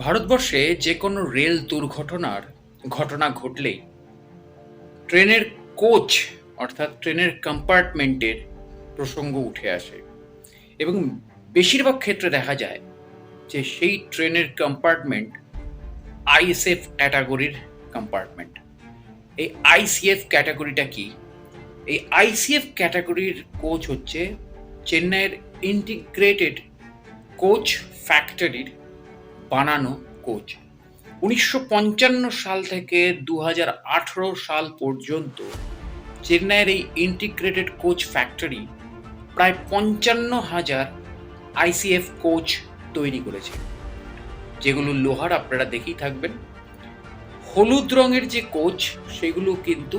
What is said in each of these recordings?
ভারতবর্ষে যে কোনো রেল দুর্ঘটনার ঘটনা ঘটলেই ট্রেনের কোচ, অর্থাৎ ট্রেনের কম্পার্টমেন্টের প্রসঙ্গ উঠে আসে। এবং বেশিরভাগ ক্ষেত্রে দেখা যায় যে সেই ট্রেনের কম্পার্টমেন্ট আইএসএফ ক্যাটাগরির কম্পার্টমেন্ট এই আইসিএফ ক্যাটাগরিটা কি? এই আইসিএফ ক্যাটাগরির কোচ হচ্ছে চেন্নাইয়ের ইন্টিগ্রেটেড কোচ ফ্যাক্টরির বানানো কোচ। উনিশশো পঞ্চান্ন সাল থেকে দু হাজার আঠারো সাল পর্যন্ত চেন্নাইয়ের এই ইন্টিগ্রেটেড কোচ ফ্যাক্টরি প্রায় পঞ্চান্ন হাজার আইসিএফ কোচ তৈরি করেছে। যেগুলো লোহার আপনারা দেখেই থাকবেন। হলুদ রঙের যে কোচ সেগুলো কিন্তু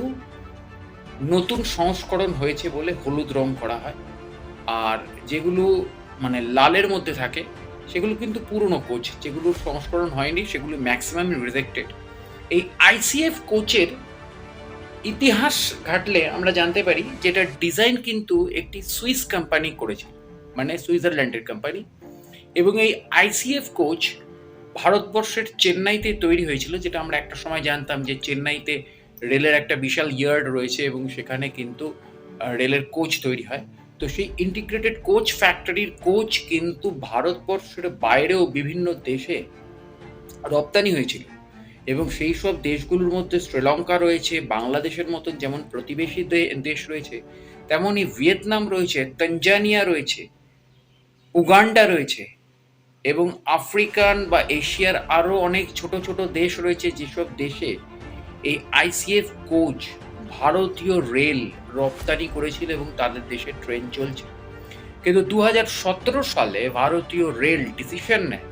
নতুন সংস্করণ হয়েছে বলে হলুদ রং করা হয়। আর যেগুলো মানে লালের মধ্যে থাকে সেগুলো কিন্তু পুরনো কোচ যেগুলোর সংস্করণ হয়নি, সেগুলো ম্যাক্সিমাম রিজেক্টেড এই আইসিএফ কোচের ইতিহাস ঘাটলে আমরা জানতে পারি যেটা ডিজাইন কিন্তু একটি সুইস কোম্পানি করেছে মানে সুইজারল্যান্ডের কোম্পানি এবং এই আইসিএফ কোচ ভারতবর্ষের চেন্নাইতে তৈরি হয়েছিল, যেটা আমরা একটা সময় জানতাম যে চেন্নাইতে রেলের একটা বিশাল ইয়ার্ড রয়েছে এবং সেখানে কিন্তু রেলের কোচ তৈরি হয়। তো সেই ইন্টিগ্রেটেড কোচ ফ্যাক্টরির কোচ কিন্তু ভারতবর্ষের বাইরেও বিভিন্ন দেশে রপ্তানি হয়েছিল। এবং সেই সব দেশগুলোর মধ্যে শ্রীলঙ্কা রয়েছে, বাংলাদেশের মতন যেমন প্রতিবেশী দেশ রয়েছে তেমনই ভিয়েতনাম রয়েছে, তানজানিয়া রয়েছে, উগান্ডা রয়েছে এবং আফ্রিকান বা এশিয়ার আরও অনেক ছোট ছোট দেশ রয়েছে যেসব দেশে এই আইসিএফ কোচ ভারতীয় রেল রপ্তানি করেছিল এবং তাদের দেশে ট্রেন চলছে। কিন্তু দু হাজার সতেরো সালে ভারতীয় রেল ডিসিশন নেয়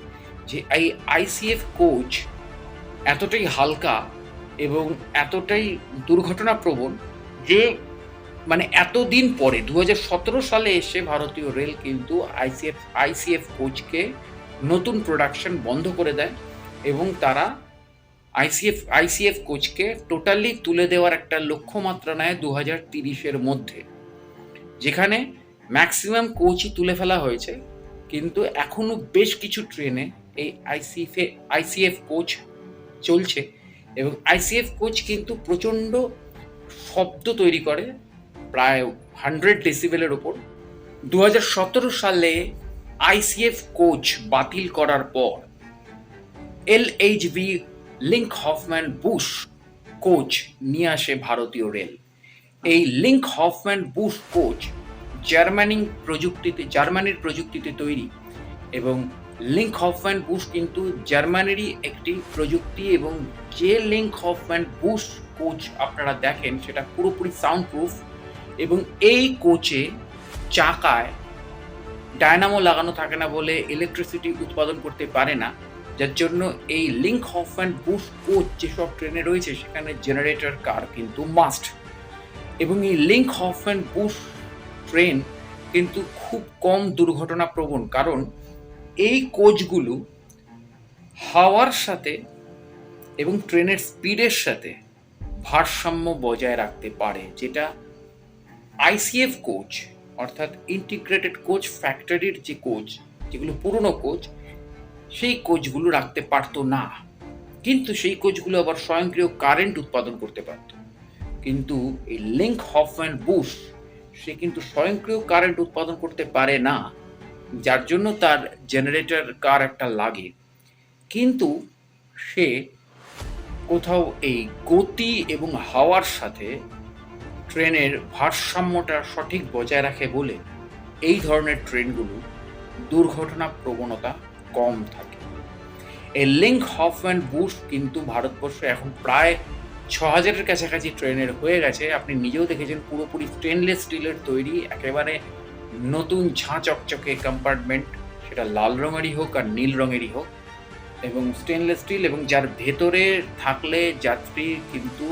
যে এই আইসিএফ কোচ এতটাই হালকা এবং এতটাই দুর্ঘটনাপ্রবণ যে মানে এতদিন পরে দু হাজার সতেরো সালে এসে ভারতীয় রেল কিন্তু আইসিএফ আইসিএফ কোচকে নতুন প্রোডাকশন বন্ধ করে দেয় এবং তারা আইসিএফ আইসিএফ কোচকে টোটালি তুলে দেওয়ার একটা লক্ষ্যমাত্রা নেয় দু হাজার তিরিশের মধ্যে, যেখানে ম্যাক্সিমাম কোচই তুলে ফেলা হয়েছে, কিন্তু এখনও বেশ কিছু ট্রেনে এই আইসিএফ আইসিএফ কোচ চলছে এবং আইসিএফ কোচ কিন্তু প্রচণ্ড শব্দ তৈরি করে প্রায় হান্ড্রেড ডেসিবেলের ওপর। দু হাজার সতেরো সালে আইসিএফ কোচ বাতিল করার পর L H B Linke Hofmann Busch coach নিয়ে আসে ভারতীয় রেল। এই Linke Hofmann Busch coach Germany প্রযুক্তিতে, জার্মানির প্রযুক্তিতে তৈরি এবং লিঙ্ক হফম্যান বুশ কিন্তু জার্মানিরই একটি প্রযুক্তি এবং যে লিঙ্ক হফম্যান বুশ কোচ আপনারা দেখেন সেটা পুরোপুরি সাউন্ড প্রুফ এবং এই কোচে চাকায় ডায়নামো লাগানো থাকে না বলে ইলেকট্রিসিটি উৎপাদন করতে পারে না। যার জন্য এই Linke Hof and Busch coach যেসব ট্রেনে রয়েছে, সেখানে জেনারেটর কার কিন্তু মাস্ট এবং এই Linke Hof and Busch train কিন্তু খুব কম দুর্ঘটনা প্রবণ কারণ এই কোচগুলো হাওয়ার সাথে এবং ট্রেনের স্পিডের সাথে ভারসাম্য বজায় রাখতে পারে, যেটা আইসিএফ কোচ অর্থাৎ ইন্টিগ্রেটেড কোচ ফ্যাক্টরির যে কোচ যেগুলো পুরনো কোচ সেই কোচগুলো রাখতে পারতো না। কিন্তু সেই কোচগুলো আবার স্বয়ংক্রিয় কারেন্ট উৎপাদন করতে পারতো। কিন্তু এই লিঙ্ক হফ অ্যান্ড বুশ সে কিন্তু স্বয়ংক্রিয় কারেন্ট উৎপাদন করতে পারে না, যার জন্য তার জেনারেটর কার একটা লাগে। কিন্তু সে কোথাও এই গতি এবং হাওয়ার সাথে ট্রেনের ভারসাম্যটা সঠিক বজায় রাখে বলে এই ধরনের ট্রেনগুলো দুর্ঘটনা প্রবণতা কম থাকে। এই লিঙ্ক হফ অ্যান্ড বুশ কিন্তু ভারতবর্ষে এখন প্রায় ছ হাজারের কাছাকাছি ট্রেনের হয়ে গেছে। আপনি নিজেও দেখেছেন পুরোপুরি স্টেনলেস স্টিলের তৈরি, একেবারে নতুন ঝাঁ চকচকে কম্পার্টমেন্ট সেটা লাল রঙেরই হোক আর নীল রঙেরই হোক। এবং স্টেনলেস স্টিল এবং যার ভেতরে থাকলে যাত্রী কিন্তু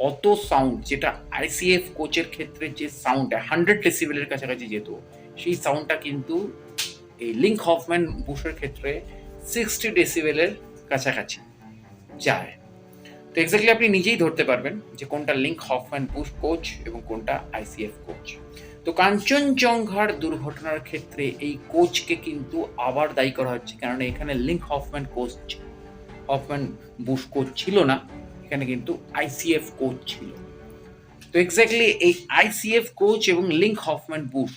অত সাউন্ড যেটা আইসিএফ কোচের ক্ষেত্রে যে সাউন্ডটা হান্ড্রেড ডেসিবেলের কাছাকাছি যেত, সেই সাউন্ডটা কিন্তু এই লিঙ্ক হফম্যান বুশের ক্ষেত্রে সিক্সটি ডেসিবেলের কাছাকাছি যায়। তো এক্স্যাক্টলি আপনি নিজেই ধরতে পারবেন যে কোনটা লিঙ্ক হফম্যান বুশ কোচ এবং কোনটা আইসিএফ কোচ তো কাঞ্চনজঙ্ঘার দুর্ঘটনার ক্ষেত্রে এই কোচকে কিন্তু আবার দায়ী করা হচ্ছে, কেননা এখানে Linke Hofmann coach Hofmann Busch coach ছিল না, এখানে কিন্তু আইসিএফ কোচ ছিল। তো এক্স্যাক্টলি এই আইসিএফ কোচ এবং লিঙ্ক হফম্যান বুশ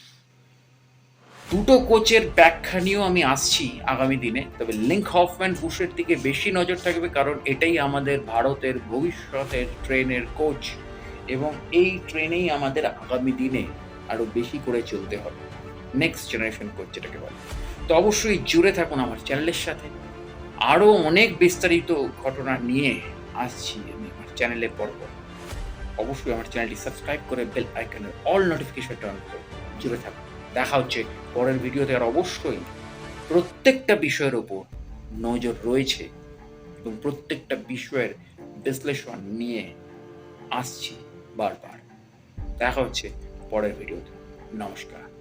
দুটো কোচের ব্যাখ্যা নিয়েও আমি আসছি আগামী দিনে। তবে লিঙ্ক হফম্যান বুশের দিকে বেশি নজর থাকবে কারণ এটাই আমাদের ভারতের ভবিষ্যতের ট্রেনের কোচ। এবং এই ট্রেনেই আমাদের আগামী দিনে আরও বেশি করে চলতে হবে। নেক্সট জেনারেশন কোচ যেটাকে বলে। তো অবশ্যই জুড়ে থাকুন আমার চ্যানেলের সাথে। আরও অনেক বিস্তারিত ঘটনা নিয়ে আসছি আমি আমার চ্যানেলে পর্ব। অবশ্যই আমার চ্যানেলটি সাবস্ক্রাইব করে বেল আইকনের অল নোটিফিকেশন অন করে জুড়ে থাকুন। দেখা হচ্ছে পরের ভিডিওতে, আর অবশ্যই প্রত্যেকটা বিষয়ের ওপর নজর রয়েছে এবং প্রত্যেকটা বিষয়ের বিশ্লেষণ নিয়ে আসছি বারবার। দেখা হচ্ছে পরের ভিডিওতে। নমস্কার।